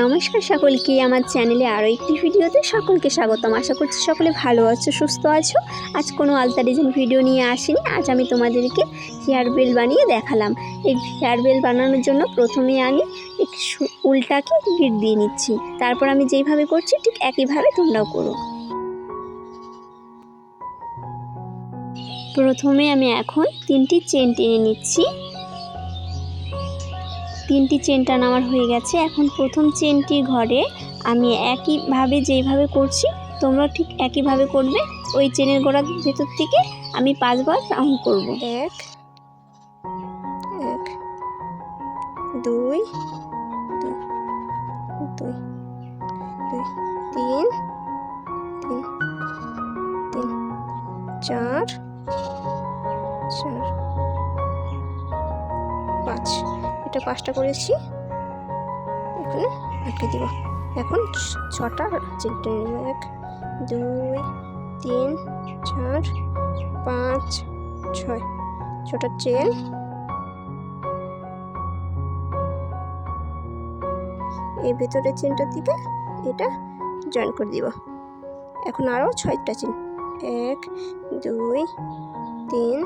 নমস্কার সকলকে, আমার চ্যানেলে আরও একটি ভিডিওতে সকলকে স্বাগতম। আশা করছি সকলে ভালো আছো, সুস্থ আছো। আজ কোনো আলতা ডিজাইন ভিডিও নিয়ে আসিনি, আজ আমি তোমাদেরকে হেয়ার বেল বানিয়ে দেখালাম। এই হেয়ার বেল বানানোর জন্য প্রথমে আমি এক উলটাকে গিট দিয়ে নিচ্ছি। তারপর আমি যেইভাবে করছি, ঠিক একইভাবে তোমরাও করো। প্রথমে আমি এখন তিনটি চেন টেনে নিচ্ছি। তিনটি চেন টান আমার হয়ে গেছে। এখন প্রথম চেনটির ঘরে আমি একইভাবে যেইভাবে করছি, তোমরা ঠিক একইভাবে করবে। ওই চেনের গোড়ার ভেতর থেকে আমি পাঁচবার রাউন্ড করব। এক এক, দুই দুই দুই, তিন তিন তিন, চার চার, পাঁচ। এটা পাঁচটা করেছি। এখানে আটকে দিব। এখন ছটা চিনতে নেব এক, দুই, তিন, চার, পাঁচ, ছয়। ছোট চেন। এই ভেতরের চেনটার দিকে এটা জয়েন করে দিব। এখন আরও ছয়টা চেন। এক, দুই, তিন,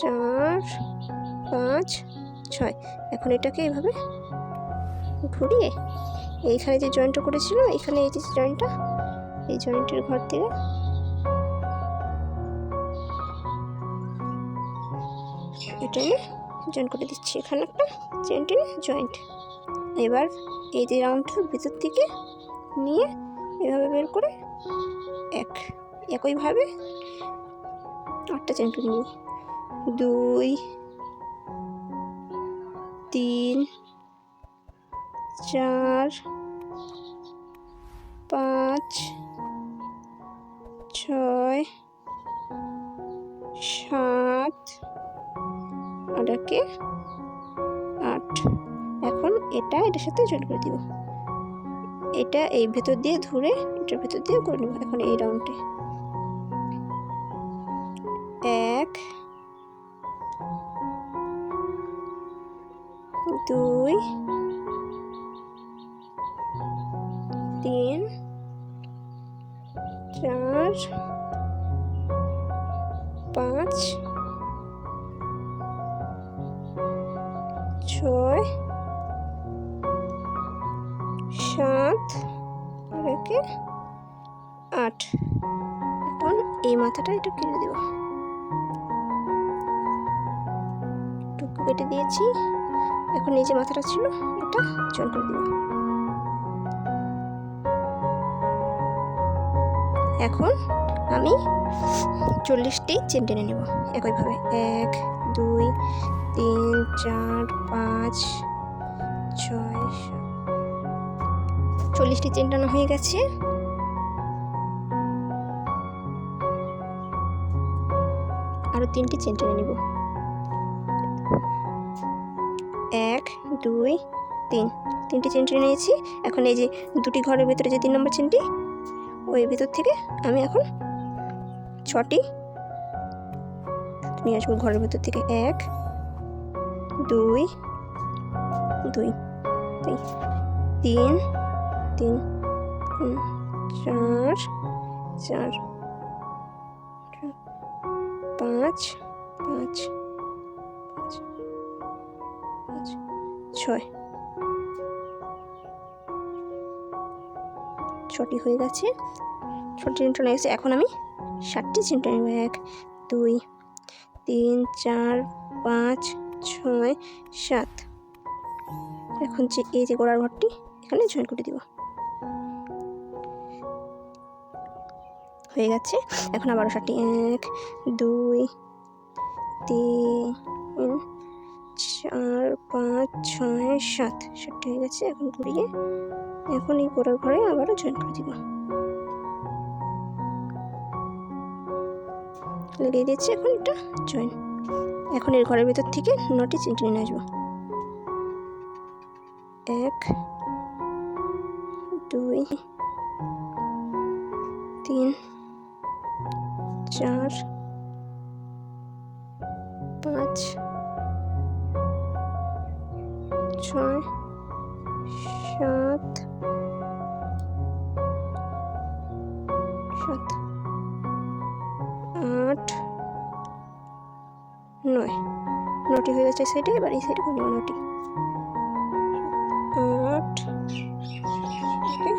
চার, পাঁচ ছয়। এখন এটাকে এইভাবে ঘুরিয়ে এইখানে যে জয়েন্টটা করেছিলাম এখানে এই যে জয়েন্টটা এই জয়েন্টের ঘর থেকে এটা নিয়ে জয়েন করে দিচ্ছি। এখানে একটা চেন জয়েন্ট এবার এই যে রাউন্ডটার ভিতর থেকে নিয়ে এভাবে বের করে এক। একইভাবে আটটা চেন নেব দুই তিন, চার, পাঁচ, ছয়, সাত ওটাকে আট। এখন এটা, এটার সাথে জয়েন করে দিব। এটা এই ভেতর দিয়ে ধরে, এটার ভেতর দিয়ে করে নেব। এখন এই রাউন্ডে এক দুই, তিন, চার, পাঁচ, ছয়, সাত, আর একে আট। এখন এই মাথাটা একটু কেটে দেব। টুকু কেটে দিয়েছি। এখন এই যে মাথাটা ছিল, এটা জয়েন করে দেব এখন আমি চল্লিশটি চেন টেনে নেব একইভাবে। এক, দুই, তিন, চার, পাঁচ, ছয় চল্লিশটি চেন টানা হয়ে গেছে। আরও তিনটি চেন টেনে নেব। এক, দুই, তিন। তিনটি চিনটি নিয়েছি। এখন এই যে দুটি ঘরের ভিতরে যে তিন নম্বর চিনটি ওই ভিতর থেকে আমি এখন ছটি নিয়ে আসব ঘরের ভিতর থেকে। এক, দুই দুই দুই তিন তিন চার চার, পাঁচ পাঁচ। ছয় ছটি হয়ে গেছে। ছটি চিন্তা হয়ে গেছে। এখন আমি ষাটটি চিন্তা নেব। এক, দুই, তিন, চার, পাঁচ, ছয়, সাত। এখন যে এই যে গোড়ার ঘরটি, এখানে জয়েন করে দিব। হয়ে গেছে। এখন আবারও ষাটটি এক, দুই, তিন চার, পাঁচ, ছয়, সাত। সাতটি হয়ে গেছে, এখন ঘুরিয়ে এখন এই গোড়ার ঘরে আবারও জয়েন করে দিব। লাগিয়ে দিচ্ছি এখন এটা জয়েন এখন এর ঘরের ভেতর থেকে নটি চিনটে নিয়ে আসব। এক, দুই, তিন, চার, পাঁচ ছয় সাত সাত, আট, নয়। নটি হয়ে গেছে সাইডে এবার এই সাইডে কোনো নটি। আট, ওকে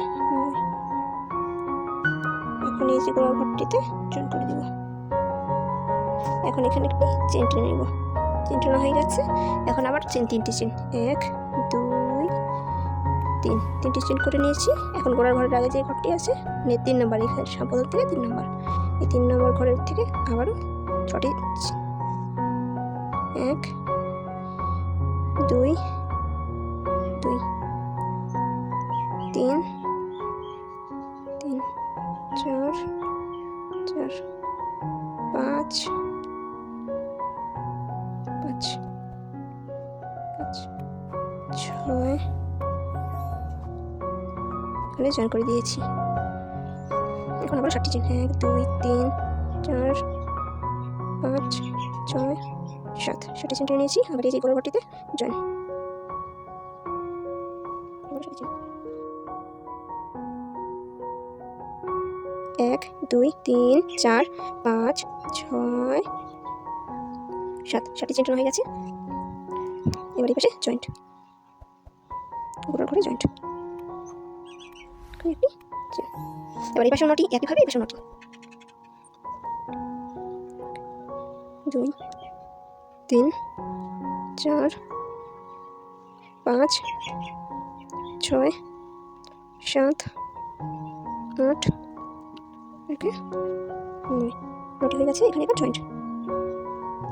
এখন এই যে গোড়া ঘরটিতে জয়েন করে দেবো। এখন এখানে একটি চেন টেনে নেব। চেন টানা হয়ে গেছে। এখন আবার চেন তিনটি চেন এক, দুই, তিন। তিনটি চেন করে নিয়েছি। এখন গোড়ার ঘরের আগে যে ঘরটি আছে মানে তিন নম্বর এখানে সাম্পদল থেকে তিন নম্বর। এই তিন নম্বর ঘরের থেকে আবারও ছটি এক, দুই দুই, তিন তিন, চার চার, পাঁচ এখানে জয়েন করে দিয়েছি। এখন আবার ষাটটি চিহ্ন। এক, দুই, তিন, চার, পাঁচ, ছয়, সাত। ষাটটি চিহ্ন নিয়েছি। আবার এই গোড়াঘরটিতে জয়েন। এক, দুই, তিন, চার, পাঁচ, ছয়, সাত। ষাটটি চিহ্ন হয়ে গেছে। এবার এই পাশে জয়েন্ট। গোড়ার ঘরে জয়েন্ট। একটি। এবার এই পাশে নটি একইভাবে এই পাশে নটি দুই, তিন, চার, পাঁচ, ছয়, সাত, আট ওকে নয়। নটি হয়ে গেছে, এখানে এবার জয়েন্ট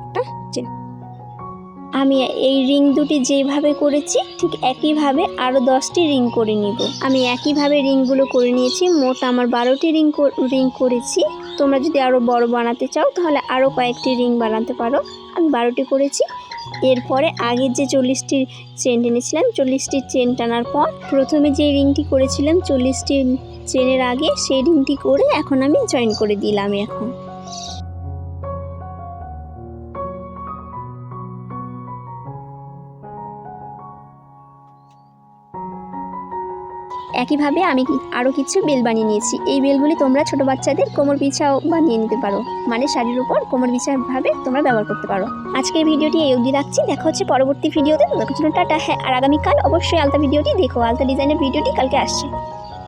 একটা চেন আমি এই রিং দুটি যেভাবে করেছি, ঠিক একইভাবে আরও দশটি রিং করে নিব। আমি একইভাবে রিংগুলো করে নিয়েছি, মোট আমার বারোটি রিং রিং করেছি। তোমরা যদি আরও বড় বানাতে চাও, তাহলে আরও কয়েকটি রিং বানাতে পারো। আমি বারোটি করেছি। এরপরে আগের যে চল্লিশটি চেন টেনেছিলাম, চল্লিশটি চেন টানার পর প্রথমে যে রিংটি করেছিলাম, চল্লিশটি চেনের আগে সেই রিংটি করে এখন আমি জয়েন করে দিলাম এখন। একইভাবে আমি আরও কিছু বেল বানিয়ে নিয়েছি। এই বেলগুলি তোমরা ছোট বাচ্চাদের কোমর পিছাও বানিয়ে নিতে পারো। মানে শাড়ির উপর কোমর পিছাভাবে তোমরা ব্যবহার করতে পারো। আজকের ভিডিওটি এই অবধি রাখছি। দেখা হচ্ছে পরবর্তী ভিডিওতে। তোমাদের জন্য টাটা। হ্যাঁ আর আগামীকাল অবশ্যই আলতা ভিডিওটি দেখো। আলতা ডিজাইনের ভিডিওটি কালকে আসছে।